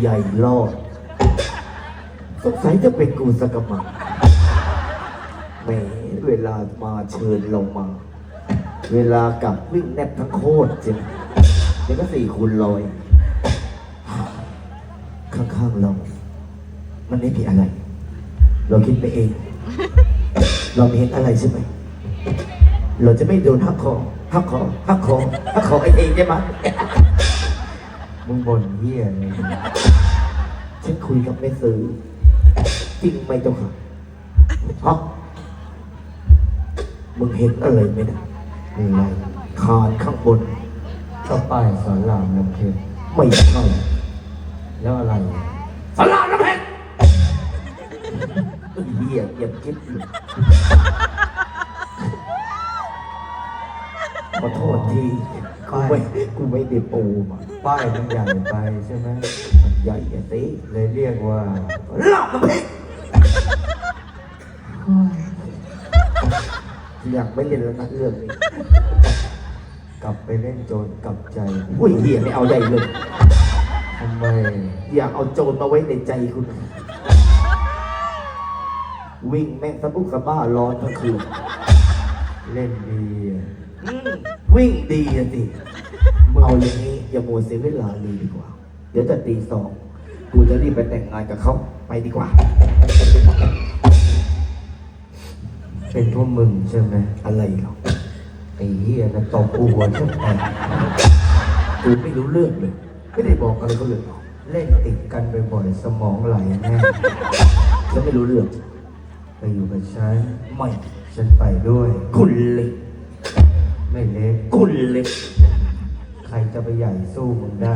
ใหญ่รอด สงสัยจะเป็นกูสกกะมังแหมเวลามาเชิญลงมา เวลากลับวิ่งแนบทั้งโคตรจริงเดี๋ยวก็สี่คูณร้อย ข้างๆเรา มันไม่มีอะไร เราคิดไปเอง เราไม่เห็นอะไรใช่ไหม เราจะไม่โดนหักคอหักคอหักคอหักคอไอ้เองใช่ไหม มึงบ่นเหี้ยเลยฉันคุยกับแม่ซื้อจริงไหมเจ้าค่ะฮะมึงเห็นอะไรไหมนะอะไรคานข้างบนก็ป้ายสอนรามน้ำเพชรไม่ใช่แล้วอะไรสลาน้ำเพชรเหี้ยเหี้ยคิดอยู่ขอโทษที กูไม่กูไม่ได้ปูมาป้ายมันใหญ่ไปใช่ไหมมันใหญ่อะสิเลยเรียกว่าลาบน้ำเพชรอยากไม่เล่นแล้วนะเรื่องนี้กลับไปเล่นโจรกลับใจอุ้ยเหี้ยไม่เอาใหญ่เลยทำไมอยากเอาโจรมาไว้ในใจคุณ วิ่งแม่งสะบุกสะบ้าร้อนทั้งคืนเล่นดีอะอืม วิ่งดีอะสิเอาอย่างนี้อย่าโมวเสียเวลาเลยดีกว่า เดี๋ยวจะตีสองกูจะรีบไปแต่งงานกับเขาไปดีกว่า เป็นพวกมึงใช่ไหมอะไรหรอกไอ้เหี้ยนะตบกูหัวชุบแตกกูไม่รู้เรื่องเลย ไม่ได้บอกอะไรเขาเลยเล่นติดกันบ่อยๆสมองไหลแน่ฉันไม่รู้เรื่อง ไปอยู่กับฉันไม่ฉันไปด้วย คุณเล็ก ไม่เล็กคุณเล็ก ใครจะไปใหญ่สู้มึงได้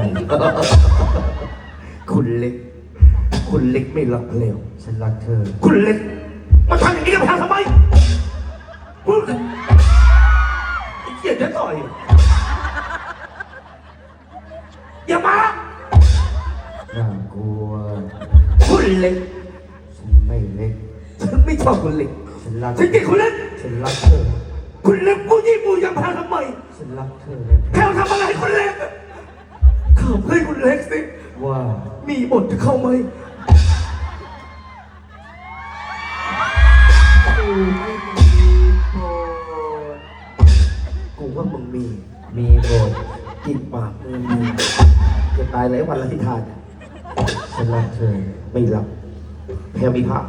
คุณเล็ก คุณเล็กไม่รักเลวฉันรักเธอ คุณเล็ก มาทำอย่างนี้กับทางทำไมมึงไอ้เกียดจะต่อย อย่ามา น่ากลัว คุณเล็ก ฉันไม่เล็ก ฉันไม่ชอบคุณเล็ก ฉันรัก ฉันเกลียดคุณเล็ก ฉันรักเธอ คุณเล็กมูยี่มูยำพาทำไมฉันรักเธอเลยแพลวทำอะไรให้คุณเล็กข่าวให้คุณเล็กสิ ว่ามีบทจะเข้าไหมกูว่ามึงมี มีบทกินปากมึงมีจะตายหลายวันแล้วที่ทานเนี่ยฉันรักเธอไม่รับแพลวมีภาพ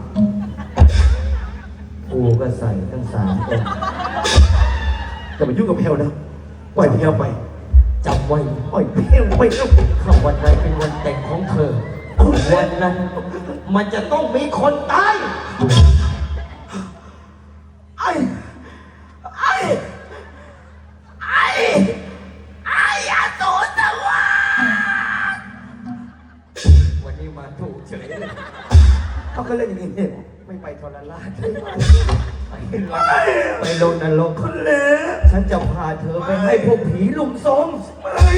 กูก็ใส่ทั้งสามคน จะมายุ่งกับแพลวนะปล่อยแพลวไปจำไว้ปล่อยแพลวไปแล้วถ้าวันใดเป็นวันแต่งของเธอ วันนั้น มันจะต้องมีคนตายไอ้ไอ้ไอ้ไอ้ยาโตสวาวันนี้มาถูกเฉยเลยเขาก็เล่นอย่างนี้เนี่ยไม่ไปทรราช ไอ้ไปลงนรกคนเล็กฉันจะพาเธอไปให้พวกผีลุมโทรมไม่